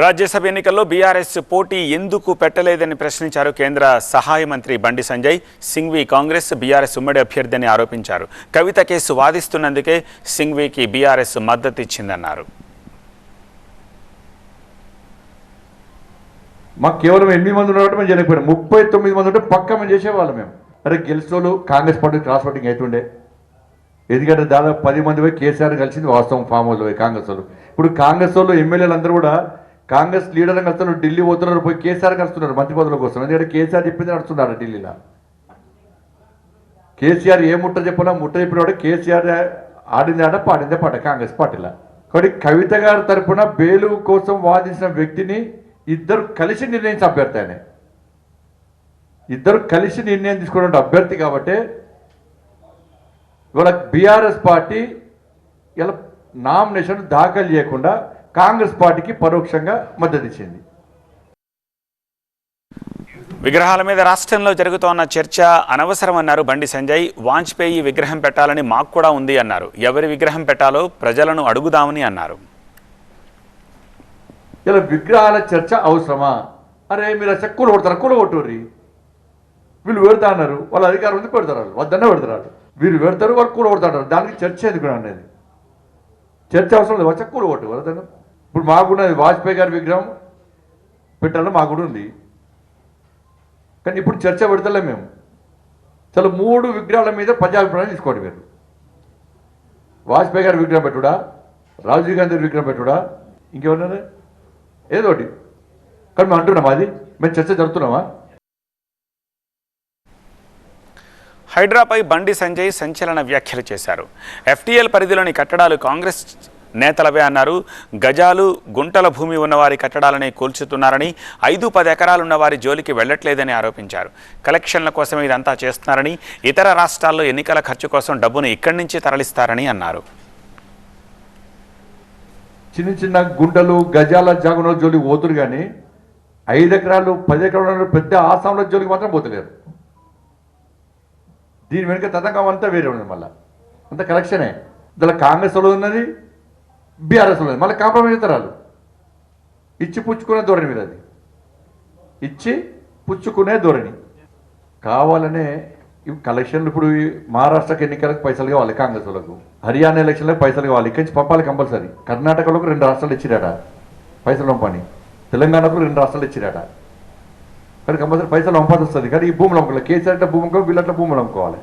రాజ్యసభ ఎన్నికల్లో బీఆర్ఎస్ పోటీ ఎందుకు పెట్టలేదని ప్రశ్నించారు కేంద్ర సహాయ మంత్రి బండి సంజయ్. సింఘ్వి కాంగ్రెస్ బీఆర్ఎస్ ఉమ్మడి అభ్యర్థిని ఆరోపించారు. కవిత కేసు వాదిస్తున్నందుకే సింఘ్వికి బీఆర్ఎస్ మద్దతు ఇచ్చిందన్నారు. మాకు కేవలం ఎనిమిది మంది ఉన్నట్టు మేము ముప్పై తొమ్మిది మంది ఉంటే పక్క మేము చేసేవాళ్ళం మేము. అరే గెలిచోళ్ళు కాంగ్రెస్ పార్టీ క్రాస్ ఓటింగ్ అవుతుండే ఎందుకంటే దాదాపు పది మంది పోయి కేసీఆర్ కలిసింది వాస్తవం ఫామ్ హౌస్ పోయి కాంగ్రెస్ వాళ్ళు. ఇప్పుడు కాంగ్రెస్ వాళ్ళు ఎమ్మెల్యేలు అందరూ కూడా కాంగ్రెస్ లీడర్ని కలుస్తున్నారు ఢిల్లీ పోతున్నారు పోయి కేసీఆర్ కలుస్తున్నారు మంత్రి పదవుల కోసం. ఎందుకంటే కేసీఆర్ చెప్పింది నడుస్తున్నారు ఢిల్లీలో. కేసీఆర్ ఏ ముట్ట చెప్పినా ముట్ట చెప్పినవాడు కేసీఆర్ ఆడింది ఆట పాడిందే పాట కాంగ్రెస్ పార్టీలో. కాబట్టి కవిత గారి తరపున బెయిలు కోసం వాదించిన వ్యక్తిని ఇద్దరు కలిసి నిర్ణయించిన అభ్యర్థి ఆయన. ఇద్దరు కలిసి నిర్ణయం తీసుకున్న అభ్యర్థి కాబట్టి ఇవాళ బీఆర్ఎస్ పార్టీ ఇలా నామినేషన్ దాఖలు చేయకుండా కాంగ్రెస్ పార్టీకి పరోక్షంగా మద్దతు ఇచ్చింది. విగ్రహాల మీద రాష్ట్రంలో జరుగుతోన్న చర్చ అనవసరమన్నారు బండి సంజయ్. వాజ్పేయి విగ్రహం పెట్టాలని మాకు కూడా ఉంది అన్నారు. ఎవరి విగ్రహం పెట్టాలో ప్రజలను అడుగుదామని అన్నారు. ఇలా విగ్రహాల చర్చ అవసరమా? అరే మీరు అసలు కూల కొడతారా? కూల కొట్టుర్రి. వీళ్ళు పెడతా అన్నారు. వాళ్ళ అధికారం ఉంది పెడతారు వాళ్ళు. వద్దన్న పెడతారు వాళ్ళు. వీళ్ళు పెడతారు వాళ్ళు కూల కొడతారు దానికి చర్చ ఎందుకు అనేది చర్చ అవసరం లేదు. వచ్చా కూల కొట్టు. వరదను ఇప్పుడు మాకున్నది వాజ్పేయి గారి విగ్రహం పెట్టాలని మాకు కూడా ఉంది. కానీ ఇప్పుడు చర్చ పెడతలే మేము. చాలా మూడు విగ్రహాల మీద ప్రజాభిప్రాయం తీసుకోండి మీరు. వాజ్పేయి గారి విగ్రహం పెట్టుడా? రాజీవ్ గాంధీ విగ్రహం పెట్టుడా? ఇంకేమన్నా ఏదో ఒకటి కానీ మేము అంటున్నామా అది? మేము చర్చ జరుపుతున్నామా? హైడ్రాపై బండి సంజయ్ సంచలన వ్యాఖ్యలు చేశారు. ఎఫ్టీఎల్ పరిధిలోని కట్టడాలు కాంగ్రెస్ నేతలవే అన్నారు. గజాలు గుంటల భూమి ఉన్నవారి కట్టడాలనే కూల్చుతున్నారని ఐదు పది ఎకరాలున్న వారి జోలికి వెళ్ళట్లేదని ఆరోపించారు. కలెక్షన్ల కోసం ఇదంతా చేస్తున్నారని ఇతర రాష్ట్రాల్లో ఎన్నికల ఖర్చు కోసం డబ్బును ఇక్కడి నుంచి తరలిస్తారని అన్నారు. చిన్న చిన్న గుంటలు గజాల జాగున జోలికి పోతురు కానీ ఐదు ఎకరాలు పది ఎకరాలు పెద్ద ఆసాంల జోలికి మాత్రం పోతలేరు. దీని వెనుక తతంగం అంతా వేరే ఉన్నది మళ్ళీ. అంత కలెక్షనే. ఇందులో కాంగ్రెస్ వాళ్ళు ఉన్నది బీఆర్ఎస్ మళ్ళీ కాంప్రమైజ్ అవుతారు వాళ్ళు. ఇచ్చి పుచ్చుకునే ధోరణి మీద అది. ఇచ్చి పుచ్చుకునే ధోరణి. కావాలనే కలెక్షన్లు ఇప్పుడు మహారాష్ట్రకి ఎన్నికలకు పైసలు కావాలి కాంగ్రెస్ వాళ్ళకు. హర్యానా ఎలక్షన్లకు పైసలు కావాలి. ఇక్కడి నుంచి పంపాలి కంపల్సరీ. కర్ణాటకలోకి రెండు రాష్ట్రాలు ఇచ్చిరాట. పైసలు పంపని తెలంగాణకు రెండు రాష్ట్రాలు ఇచ్చిరాట. కానీ కంపల్సరీ పైసలు పంపాల్సి వస్తుంది. కానీ ఈ భూములు అమ్ముకోవాలి. కేసీఆర్ అంటే భూమి అమ్ముకోవాలి. వీళ్ళట్ల భూములు అమ్ముకోవాలి.